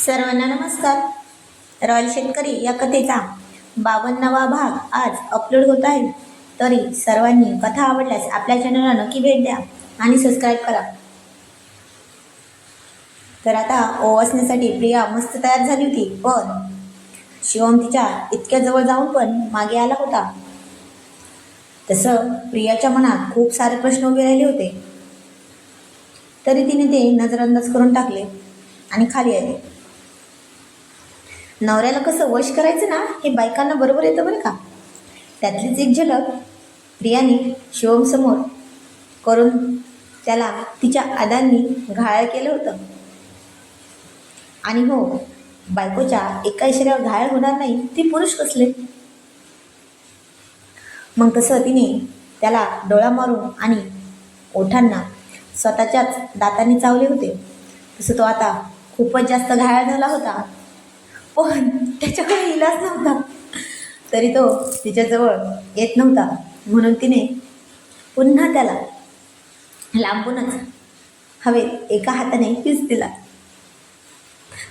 सर्वांना नमस्कार. रॉयल शेतकरी या कथेचा बावन्नावा भाग आज अपलोड होत आहे. तरी सर्वांनी कथा आवडल्यास आपल्या चॅनलला नक्की भेट द्या आणि सबस्क्राईब करा. तर आता ओवासण्यासाठी प्रिया मस्त तयार झाली होती पण शिवम तिच्या इतक्या जवळ जाऊन पण मागे आला होता. तसं प्रियाच्या मनात खूप सारे प्रश्न उभे राहिले होते. तरी तिने ते नजरअंदाज करून टाकले आणि खाली आले. नवऱ्याला कसं वश करायचं ना हे बायकांना बरोबर येतं बरं का? त्यातलीच एक झलक प्रियाने शिवमसमोर करून त्याला तिच्या आदांनी घायाळ केलं होतं. आणि हो बायकोच्या एका इशाऱ्यावर घायाळ होणार नाही ती पुरुष कसले? मग तसं तिने त्याला डोळा मारून आणि ओठांना स्वतःच्याच दातांनी चावले होते. तसं तो आता खूपच जास्त घायाळ झाला होता. पण त्याच्याकडे इलाज नव्हता. तरी तो तिच्याजवळ येत नव्हता. म्हणून तिने पुन्हा त्याला लांबूनच हवेत एका हाताने किस दिला.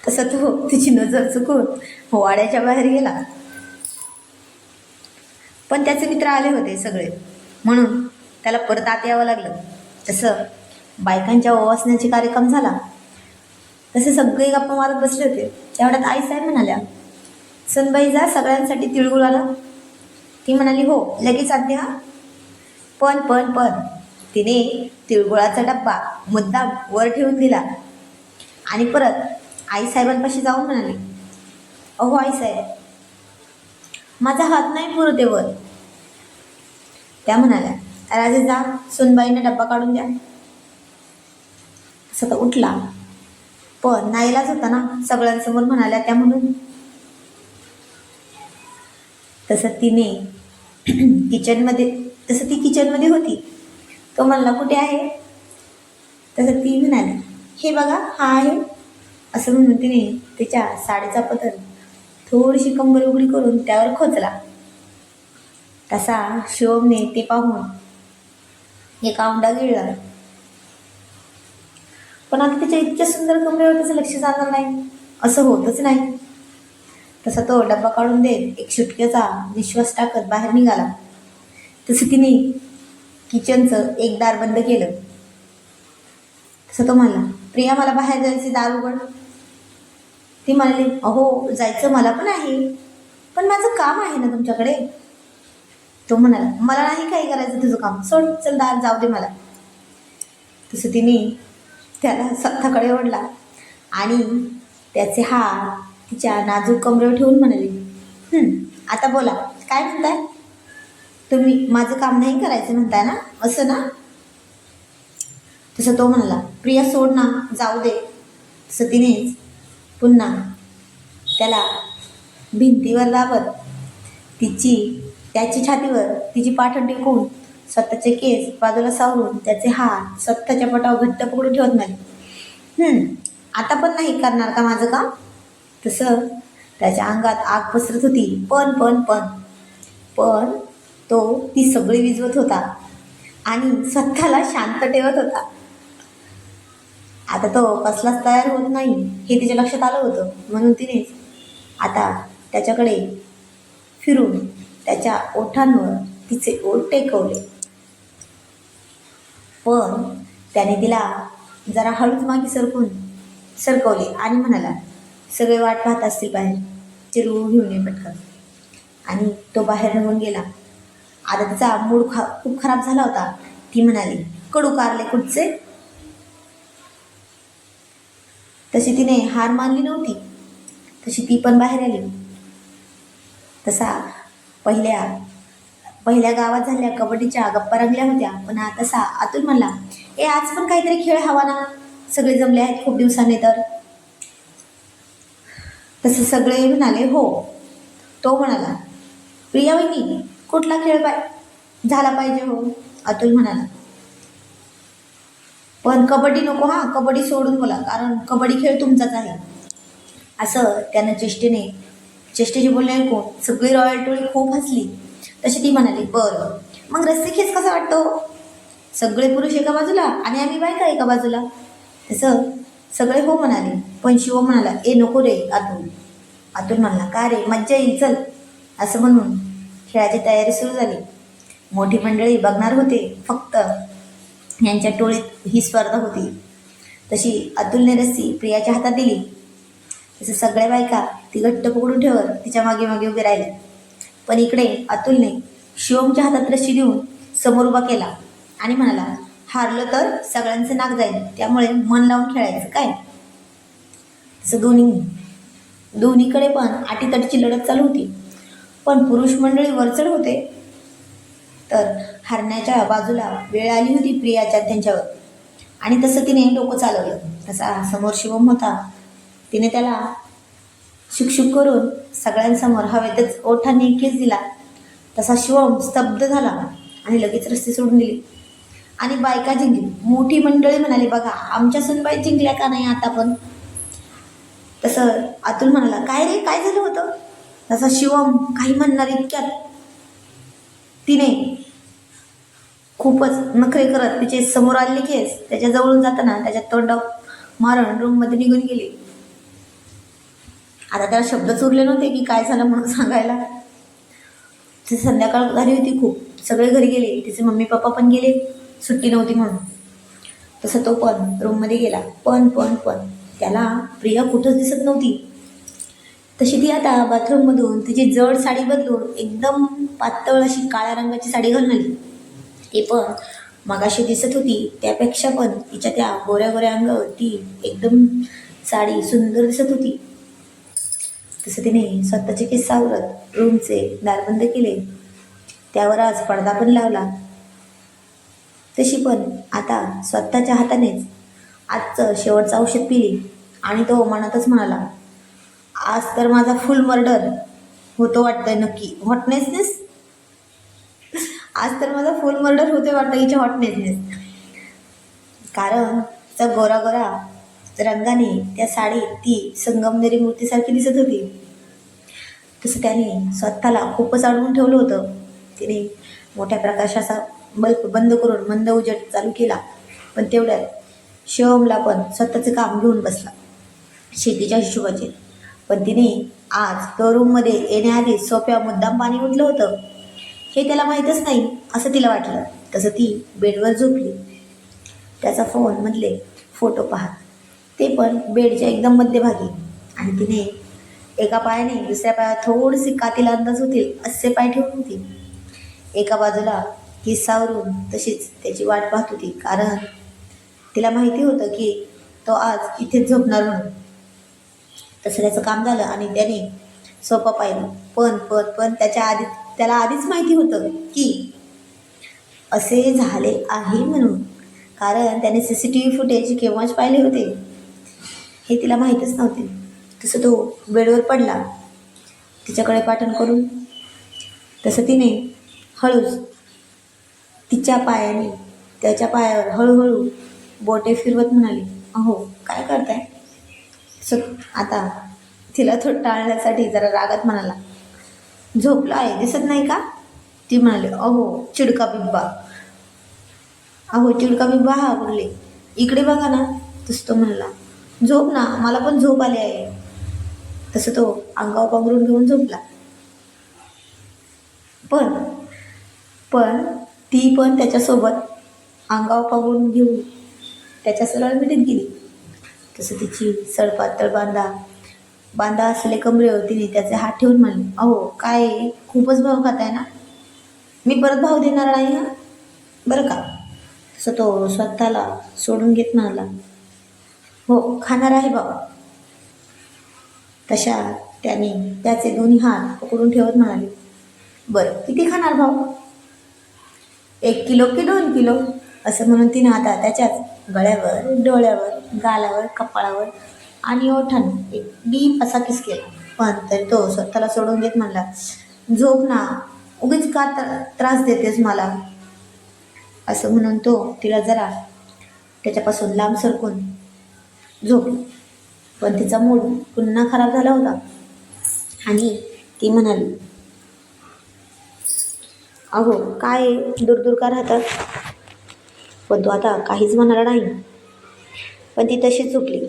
तसं तो तिची नजर चुकून वाड्याच्या बाहेर गेला. पण त्याचे मित्र आले होते सगळे. म्हणून त्याला परत आत यावं लागलं. तसं बायकांच्या ओवासण्याचे कार्यक्रम झाला तसे सगळे गप्पा मारत बसले होते. तेवढ्यात आई साहेब म्हणाल्या सनबाई जा सगळ्यांसाठी तिळगुळ आला. ती म्हणाली हो लगेच आणते हा. पण पण पण तिने तिळगुळाचा डब्बा मुद्दाम वर ठेवून दिला. आणि परत आईसाहेबांपाशी जाऊन म्हणाली अहो आईसाहेब माझा हात नाही पुरते वर त्या म्हणाल्या राजे जा सुनबाईने डब्बा काढून द्या. असं तर उठला. पण नाईलाच होता ना सगळ्यांसमोर म्हणाल्या त्या म्हणून. तसं तिने किचनमध्ये तसं ती किचनमध्ये होती. तो म्हणला कुठे आहे? तसं ती म्हणाली हे बघा हा आहे. असं म्हणून तिने तिच्या साडीचा पदर थोडीशी कंबर उघडी करून त्यावर खोचला. तसा शिवमने ते पाहून एक औंडा गिळला. पण आता तिच्या इतक्या सुंदर कमरेवर त्याचं लक्ष जाणार नाही. असं होतच नाही. तसा तो डब्बा काढून देत एक सुटकेचा विश्वास टाकत बाहेर निघाला. तसं तिने किचनचं एक दार बंद केलं. तसं तो म्हणला प्रिया मला बाहेर जायचे दार उघड. ती म्हणाली अहो जायचं मला पण आहे. पण माझं काम आहे ना तुमच्याकडे. तो म्हणाला मला नाही काही करायचं तुझं काम. सोड चल दार जाऊ दे मला. तसं तिने त्याला स्वतःकडे ओढला. आणि त्याचे हात तिच्या नाजूक कमरेवर ठेवून म्हणाले आता बोला काय म्हणताय? तुम्ही माझं काम नाही करायचं म्हणताय ना? असं ना? तसं तो म्हणाला प्रिया सोड ना जाऊ दे. तसं तिनेच पुन्हा त्याला भिंतीवर दाबत तिची त्याची छातीवर तिची पाठ टिकून स्वतःचे केस बाजूला सावरून त्याचे हात स्वतःच्या पटावर घट्ट पकडून ठेवत नाही. आता पण नाही करणार का माझं काम? तसं त्याच्या अंगात आग पसरत होती. पण पण पण. पण तो ती सगळी विजवत होता आणि स्वतःला शांत ठेवत होता. आता तो कसलाच तयार होत नाही हे तिच्या लक्षात आलं होतं. म्हणून तिने आता त्याच्याकडे फिरून त्याच्या ओठांवर तिचे ओठ टेकवले. पण त्याने तिला जरा हळूच मागे सरकून सरकवले आणि म्हणाला सगळे वाट पाहत असतील बाहेर चिरवू घेऊन ये पटकन. आणि तो बाहेर निघून गेला. आता तिचा मूड खा खूप खराब झाला होता. ती म्हणाली कडू कारले कुठचे? तशी तिने हार मानली नव्हती. तशी ती पण बाहेर आली. तसा पहिल्या पहिल्या गावात झालेल्या कबड्डीच्या गप्पा रंगल्या होत्या. पण आता तसा अतुल म्हणला ए आज पण काहीतरी खेळ हवा ना? सगळे जमले आहेत खूप दिवसांनी तर. तसे सगळे म्हणाले हो. तो म्हणाला प्रिया वहिनी कुठला खेळ पाय झाला पाहिजे हो? अतुल म्हणाला पण कबड्डी नको हा कबड्डी सोडून बोला कारण कबड्डी खेळ तुमचाच आहे. असं त्यानं चेष्टेने चेष्टेचे बोलणे ऐकून सगळी रॉयल टोळी खूप हसली. तशी ती म्हणाली बरं. मग रस्सी खेच कसा वाटतो? सगळे पुरुष एका बाजूला आणि आम्ही बायका एका बाजूला. तसं सगळे हो म्हणाले पण शिव म्हणाला ए नको रे अतुल. अतुल म्हणाला का रे मज्जा येईल चल. असं म्हणून खेळाची तयारी सुरू झाली. मोठी मंडळी बघणार होते फक्त यांच्या टोळीत ही स्पर्धा होती. तशी अतुलने रस्सी प्रियाच्या हातात दिली. तसं सगळ्या बायका ती घट्ट पकडून ठेवत तिच्यामागे मागे उभे राहिल्या. पण इकडे अतुलने शिवमच्या हातात रशी देऊन समोर उभा केला आणि म्हणाला हारलं तर सगळ्यांचं नाक जाईल त्यामुळे मन लावून खेळायचं काय? तसं दोन्ही दोन्हीकडे पण आटीतटीची लढत चालू होती. पण पुरुष मंडळी वरचढ होते. तर हरण्याच्या बाजूला वेळ आली होती प्रियाच्या त्यांच्यावर. आणि तसं तिने डोकं चालवलं. तसा समोर शिवम होता. तिने त्याला शुकशुक करून सगळ्यांसमोर हवेतच ओठाने केस दिला. तसा शिवम स्तब्ध झाला आणि लगेच रस्ते सोडून दिली. आणि बायका जिंकली. मोठी मंडळी म्हणाली बघा आमच्या सुनबाई जिंकल्या का नाही आता पण? तसं अतुल म्हणाला काय रे काय झालं होतं? तसा शिवम काही म्हणणार इतक्यात. तिने खूपच नखरे करत तिचे समोर आलेले केस त्याच्या जवळून जाताना त्याच्या तोंडावर मारण रूममध्ये निघून गेली. आता त्याला शब्दच उरले नव्हते की काय झालं म्हणून सांगायला. तिथे संध्याकाळ झाली होती खूप. सगळे घरी गेले. तिचे मम्मी पप्पा पण गेले. सुट्टी नव्हती म्हणून. तसं तो पण रूममध्ये गेला. पण पण पण. त्याला प्रिया कुठंच दिसत नव्हती. तशी ती आता बाथरूममधून तिची जड साडी बदलून एकदम पातळ अशी काळ्या रंगाची साडी घालून आली. ती पण मगाशी दिसत होती. त्यापेक्षा पण तिच्या त्या गोऱ्या गोऱ्या अंगावर ती एकदम साडी सुंदर दिसत होती. तसं तिने स्वतःचे किस्सा उरत रूमचे दार बंद केले त्यावर आज पडदा पण लावला. तशी पण आता स्वतःच्या हातानेच आजचं शेवटचं औषध पिली आणि तो मनातच म्हणाला आज तर माझा फुल मर्डर होतो वाटतंय नक्की. हॉटनेसनेस आज तर माझा फुल मर्डर होते वाटतं हिच्या हॉटनेसनेस कारण त्या गोरा गोरा रंगाने त्या साडीत ती संगमनेरी मूर्तीसारखी दिसत होती. तसं त्याने स्वतःला खूपच अडवून ठेवलं होतं. तिने मोठ्या प्रकाशाचा बल्ब बंद करून मंद उजेड चालू केला पण तेवढ्यात शिवमला पण स्वतःचं काम घेऊन बसला. शेतीच्या हिशोबाचे. पण तिने आज तो रूममध्ये येण्याआधी सोप्या मुद्दाम पाणी उठलं होतं. हे त्याला माहीतच नाही असं तिला वाटलं. तसं ती बेडवर झोपली. त्याचा फोनमधले फोटो पाहत ते पण बेडच्या एकदम मध्यभागी. आणि तिने एका पायाने दुसऱ्या पायात थोडीशी कातीला अंदाज होतील असे पाय ठेवून होती. एका बाजूला ती सावरून तशीच त्याची वाट पाहत होती कारण तिला माहिती होतं की तो आज इथेच झोपणार म्हणून. तसं त्याचं काम झालं आणि त्याने सोपं पाहिलं. पण पण पण त्याच्या आधी त्याला आधीच माहिती होतं की असे झाले आहे म्हणून. कारण त्याने C C T V footage केव्हाच पाहिले होते. हे तिला माहीतच नव्हते. तसं तो बेडवर पडला. तिच्याकडे पाठण करून तसं तिने हळूच तिच्या पायाने त्याच्या पायावर हळूहळू बोटे फिरवत म्हणाली अहो काय करताय? सो आता तिला तो टाळण्यासाठी जरा रागात म्हणाला झोपला आहे दिसत नाही का? ती म्हणाली अहो चिडका बिब्बा. अहो चिडका बिब्बा हा बोलले. इकडे बघा ना तसं तो म्हणला. झोप ना मला पण झोप आली आहे. तसं तो अंगावर पांघरून घेऊन झोपला. पण पण ती पण त्याच्यासोबत अंगावर पांघरून घेऊन त्याच्या सरळ मिठीत गेली. तसं तिची सळपातळ बांधा बांधा असले कमरेवर तिने त्याचे हात ठेवून म्हणले अहो काय आहे? खूपच भाव खाताय ना? मी परत भाव देणार नाही हा? बरं का. तसं तो स्वतःला सोडून घेत म्हणाला. हो खाणार आहे बाबा. तशा त्याने त्याचे दोन्ही हात पकडून ठेवत म्हणाले. बरं किती खाणार भाऊ? एक किलो की दोन किलो? असं म्हणून तिने आता त्याच्याच गळ्यावर डोळ्यावर गालावर कपाळावर आणि ओठाने एक डीप असा किस केला. पण तर तो स्वतःला सोडून देत म्हणला झोप ना उगीच का त्र- त्रास देतेस मला? असं म्हणून तो तिला जरा त्याच्यापासून लांब सरकून झोपली. पण तिचा मूड पुन्हा खराब झाला होता. आणि ती म्हणाली अहो काय दूर दूर का राहतात? पण तू आता काहीच म्हणाला नाही. पण ती तशीच झोपली.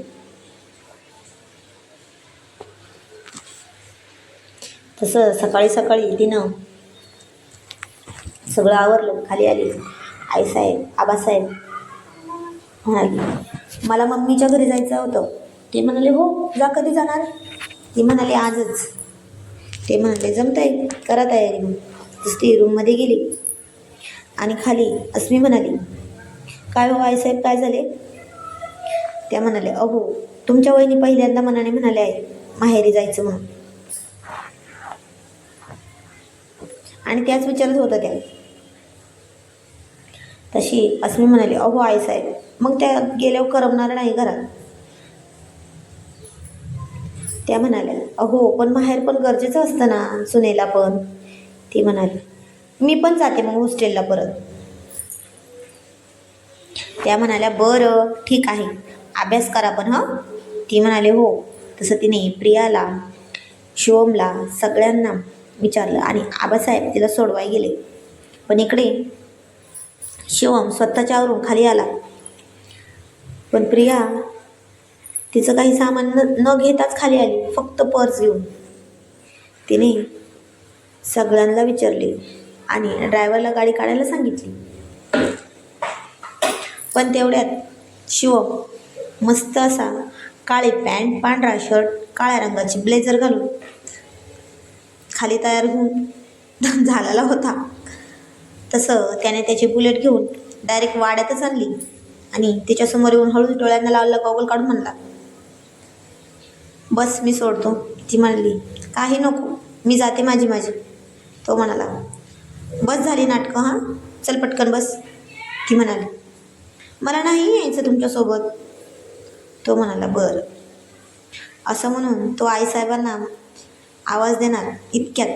तसं सकाळी सकाळी तिनं सगळं आवरलं खाली आली. आई साहेब आबासाहेब म्हणाली मला मम्मीच्या घरी जायचं होतं. ते म्हणाले हो जा कधी जाणार? ती म्हणाली आजच. ते म्हणाले जमतंय करा तयारी मग. तसं ती रूममध्ये गेली आणि खाली अस्मी म्हणाली काय हो आईसाहेब काय झाले? त्या म्हणाले अहो तुमच्या वहिनी पहिल्यांदा मनाने म्हणाले आहे माहेरी जायचं म्हणून. आणि त्याच विचारत होत्या त्या. तशी अस्मी म्हणाली अहो आईसाहेब मग त्या गेल्यावर करमणार नाही घरात. त्या म्हणाल्या अहो पण माहेर पण गरजेचं असतं ना सुनेला पण. ती म्हणाली मी पण जाते मग हॉस्टेलला परत. त्या म्हणाल्या बरं ठीक आहे अभ्यास करा पण हं. ती म्हणाले हो. तसं तिने प्रियाला शिवमला सगळ्यांना विचारलं आणि आबासाहेब तिला सोडवाय गेले. पण इकडे शिवम स्वतःच्या आवरून खाली आला. पण प्रिया तिचं काही सामान न न घेताच खाली आली फक्त पर्स घेऊन. तिने सगळ्यांना विचारले आणि ड्रायव्हरला गाडी काढायला सांगितली. पण तेवढ्यात शिवम मस्त असा काळे पॅन्ट पांढरा शर्ट काळ्या रंगाची ब्लेझर घालून खाली तयार होऊन झालेला होता. तसं त्याने त्याची बुलेट घेऊन डायरेक्ट वाड्यातच आणली आणि तिच्यासमोर येऊन हळूच डोळ्यांना लावला गॉगल काढून म्हणला बस मी सोडतो. ती म्हणाली काही नको मी जाते माझी माझी. तो म्हणाला बस झाली नाटकं हां? चल पटकन बस. ती म्हणाली मला नाही यायचं तुमच्यासोबत. तो म्हणाला बरं. असं म्हणून तो आईसाहेबांना आवाज देणार इतक्यात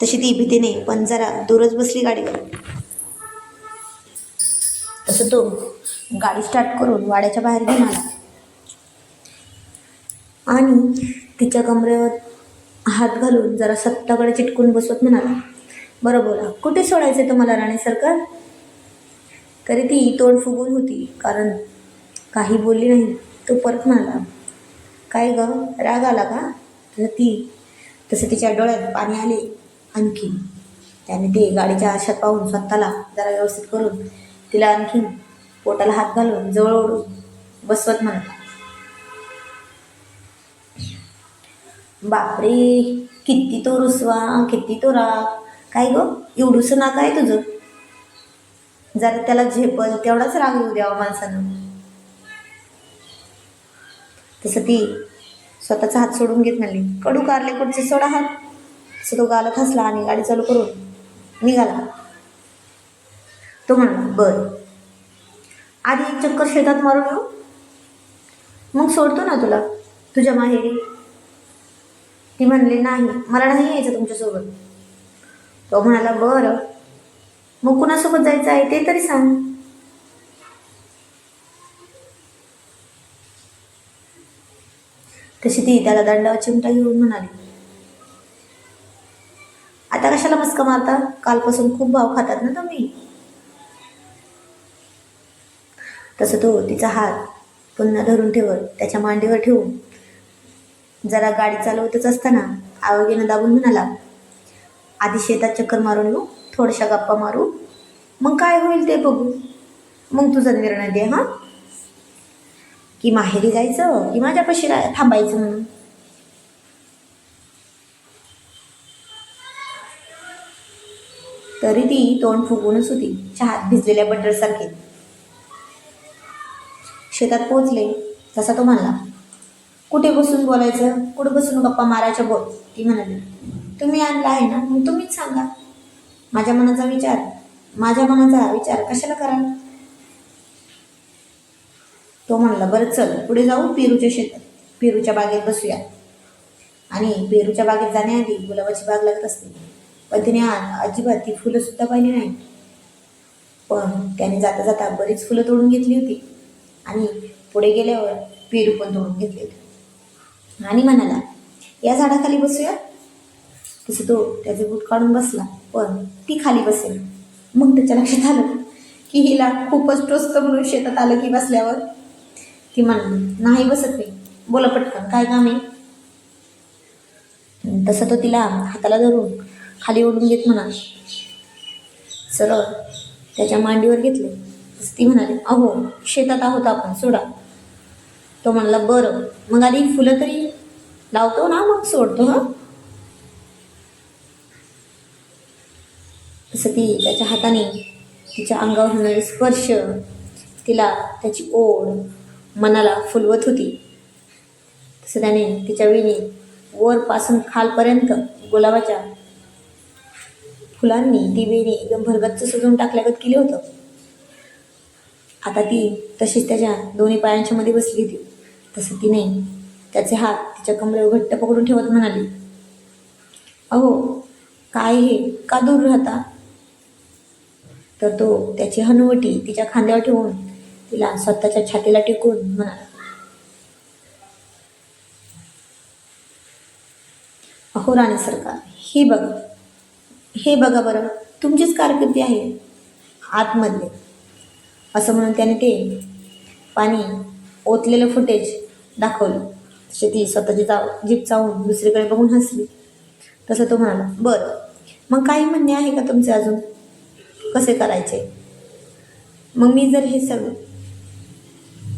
तशी ती भीतीने पण जरा दूरच बसली गाडीवर. तसं तो गाडी स्टार्ट करून वाड्याच्या बाहेर घेऊन आला. आणि तिच्या कमरेवर हात घालून जरा सत्ताकडे चिटकून बसवत म्हणाला बरं बोला कुठे सोडायचं तुम्हाला राणे सरकार? तरी ती तोंड फुगून होती कारण काही बोलली नाही. तो परत म्हणाला काय ग राग आला का? तर ती तसं तिच्या डोळ्यात पाणी आले. आणखी त्याने ते गाडीच्या आशात पाहून स्वतःला जरा व्यवस्थित करून तिला आणखीन पोटाला हात घालून जवळ ओढून बसवत म्हणत बापरे किती तो रुसवा किती तो राग. काय ग? एवढूसं ना आहे तुझं. जरा त्याला झेपल तेवढाच राग येऊ द्यावा माणसानं. तसं ती स्वतःचा हात सोडून घेत म्हणली कडू कारले कुठचे सोडा हात. असं तो गाला हसला आणि गाडी चालू करून निघाला. तो म्हणाला बर. आधी एक चक्कर शेतात मारून येऊ. मग सोडतो ना तुला तुझ्या माहेरी. ती म्हणली नाही मला नाही यायचं तुमच्यासोबत. तो म्हणाला बरं. मग कुणासोबत जायचं आहे ते तरी सांग. तशी ती त्याला दंडावर चिमटा घेऊन म्हणाली. आता कशाला मस्का मारता? कालपासून खूप भाव खातात ना तुम्ही. तसं तो तिचा हात पुन्हा धरून ठेवत त्याच्या मांडीवर ठेवून जरा गाडी चालवतच असताना आरोग्यानं दाबून म्हणाला आधी शेतात चक्कर मारून येऊ थोड्याशा गप्पा मारू. मग काय होईल ते बघू. मग तुझा निर्णय दे हां? की माहेरी जायचं? की माझ्यापाशी थांबायचं म्हणून? तरी ती तोंड फुगूनच होती चहात भिजलेल्या बटरसारखे शेतात पोचले तसा तो म्हणला कुठे बसून बोलायचं? कुठे बसून गप्पा मारायच्या बोल ती म्हणाली तुम्ही आणला आहे ना मग तुम्हीच सांगा. माझ्या मनाचा विचार माझ्या मनाचा विचार कशाला कराल? तो म्हणला बरं चल पुढे जाऊ पेरूच्या शेतात. पेरूच्या बागेत बसूया. आणि पेरूच्या बागेत जाण्याआधी गुलाबाची बाग लागत असते. पण तिने अजिबात ती फुलं सुद्धा पाहिली नाही. पण त्याने जाता जाता बरीच फुलं तोडून घेतली होती. आणि पुढे गेल्यावर पेरू पण तोडून घेतले होते. आणि म्हणाला या झाडाखाली बसूया. तसं तो त्याचे बूट काढून बसला पण ती खाली बसेल. मग त्याच्या लक्षात आलं की हिला खूपच टोचतं म्हणून शेतात आलं की बसल्यावर. ती म्हणाली नाही बसत मी. बोला पटकन काय काम आहे? तसं तो तिला हाताला धरून खाली ओढून घेत म्हणा सरळ त्याच्या मांडीवर घेतले. ती म्हणाली अहो शेतात आहोत आपण सोडा. तो म्हणला बरं मग आधी फुलं तरी लावतो ना मग सोडतो हा? तसं ती त्याच्या हाताने तिच्या अंगावर होणारे स्पर्श तिला त्याची ओढ मनाला फुलवत होती. तसं त्याने तिच्या वेणी वरपासून खालपर्यंत गुलाबाच्या फुलांनी दिवेने वेणी एकदम भरगच्च सजवून टाकल्यागत केलं होतं. आता ती तशीच त्याच्या दोन्ही पायांच्या मध्ये बसली होती. तसं तिने त्याचे हात तिच्या कमरेवर घट्ट पकडून ठेवत म्हणाली अहो काय हे? का दूर राहता? तर तो त्याची हनुवटी तिच्या खांद्यावर ठेवून तिला स्वतःच्या छातीला टेकून म्हणाला अहो राणी सरकार ही बघा हे बघा बरं तुमचीच कारकिर्दी आहे. आतमधले. असं म्हणून त्याने ते पाणी ओतलेलं फुटेज दाखवलं. तसे ती स्वतःची जा जीप चावून दुसरीकडे बघून हसली. तसं तो म्हणाला बरं मग काही म्हणणे आहे का तुमचे अजून? कसे करायचे? मग मी जर हे सगळं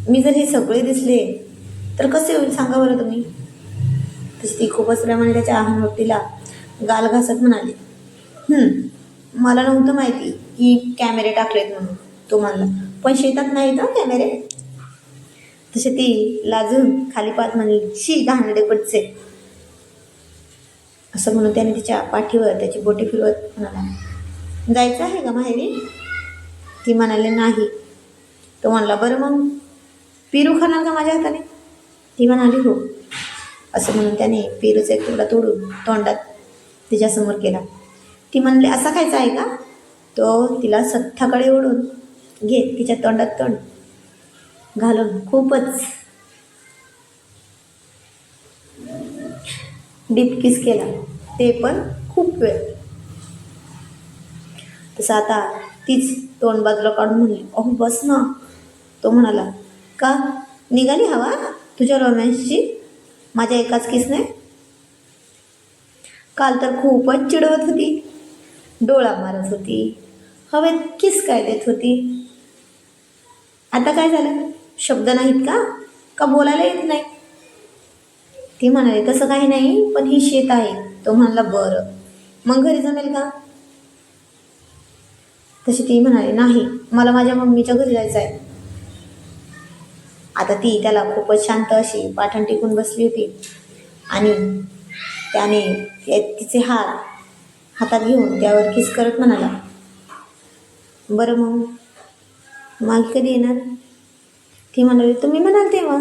मी जर हे सगळे दिसले तर कसे होईल सांगा बरं तुम्ही? तशी ती खूपच प्रेमाने त्याच्या अहमतीला गाल घासत म्हणाली. मला नव्हतं माहिती की कॅमेरे टाकलेत म्हणून. तो म्हणला पण शेतात नाहीत ना कॅमेरे. तसे ती लाजून खाली पाहत म्हणली शी घाणडे पटचे असं म्हणून त्याने तिच्या पाठीवर त्याची बोटी फिरवत म्हणाला जायचं आहे का माहेरी? ती म्हणाली नाही. तो म्हणला बरं मग पिरू खाणार का माझ्या हाताने? ती म्हणाली हो. असं म्हणून त्याने पिरूचा एक तुकडा तोडून तोंडात तिच्यासमोर केला. ती म्हणली असा खायचा आहे का? तो तिला सत्ताकडे ओढून घेत तिच्या तोंडात तोंड घालून खूपच. डीप किस केला. ते पण खूप वेळ. तसं आता तीच तोंड बाजूला काढून म्हणली अहो बस ना. तो म्हणाला का? निघाली हवा तुझ्या रोमॅन्सची? माझ्या एकाच किसने? काल तर खूपच चिडवत होती. डोळा मारत होती. हवेत किस काय देत होती. आता काय झालं? शब्द नाहीत का? का बोलायला येत नाही? ती म्हणाली तसं काही नाही पण ही शेत आहे. तो म्हणला बरं. मग घरी जमेल का? तशी ती म्हणाली नाही मला माझ्या मम्मीच्या घरी जायचं आहे. आता ती त्याला खूपच शांत अशी पाठण टिकून बसली होती. आणि त्याने तिचे हात हातात घेऊन त्यावर किस करत म्हणाला बरं मग मागे कधी येणार? ती म्हणाली तुम्ही म्हणाल तेव्हा.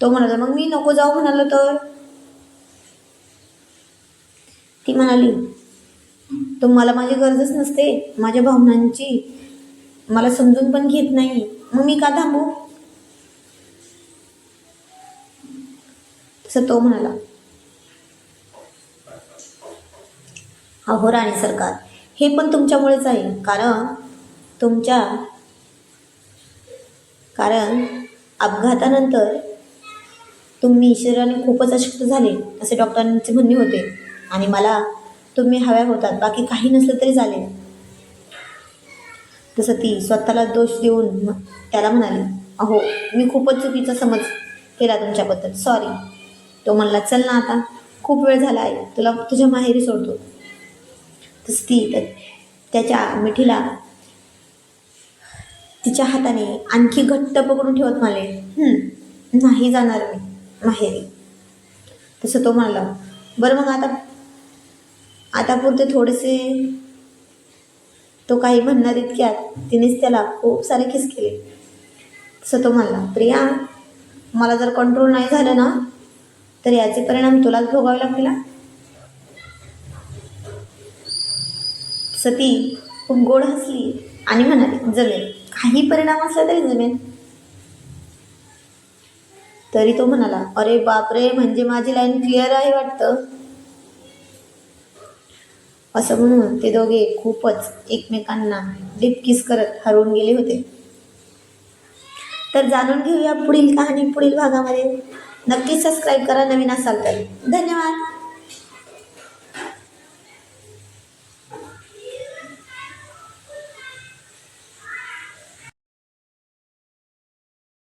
तो म्हणाला मग मी नको जाऊ म्हणालो तर. ती म्हणाली तुम्हाला माझी गरजच नसते माझ्या भावनांची. मला समजून पण घेत नाही. मग मी का थांबू? तसं तो म्हणाला अहो राणी सरकार. हे पण तुमच्यामुळेच आहे. कारण तुमच्या कारण अपघातानंतर तुम्ही शरीराने खूपच अशक्त झाले असे डॉक्टरांचे म्हणणे होते. आणि मला तुम्ही हव्या होतात बाकी काही नसलं तरी चालेल. तसं ती स्वतःला दोष देऊन त्याला म्हणाली अहो मी खूपच चुकीचा समज केला तुमच्याबद्दल. सॉरी तो म्हणला चल ना आता. खूप वेळ झाला आहे. तुला तुझ्या माहेरी सोडतो. तसं त्याच्या मिठीला तिच्या हाताने आणखी घट्ट पकडून ठेवत म्हणाले नाही जाणार मी माहेरी. तसं तो म्हणाला बरं मग आता आता पुरते थोडेसे तो काही म्हणणार इतक्यात तिनेच त्याला खूप सारे किस केले. तसं तो म्हणाला प्रिया मला जर कंट्रोल नाही झालं ना तर याचे परिणाम तुलाच भोगावे लागतील सती खूप गोड हसली आणि म्हणाली जमेल. काही परिणाम असला तरी जमेल. तरी तो म्हणाला अरे बापरे म्हणजे माझी लाईन क्लिअर आहे वाटतं. असं म्हणून ते दोघे खूपच एकमेकांना डीप किस करत हरवून गेले होते. तर जाणून घेऊया पुढील कहाणी पुढील भागामध्ये. नक्कीच सबस्क्राईब करा नवीन असाल तर. धन्यवाद!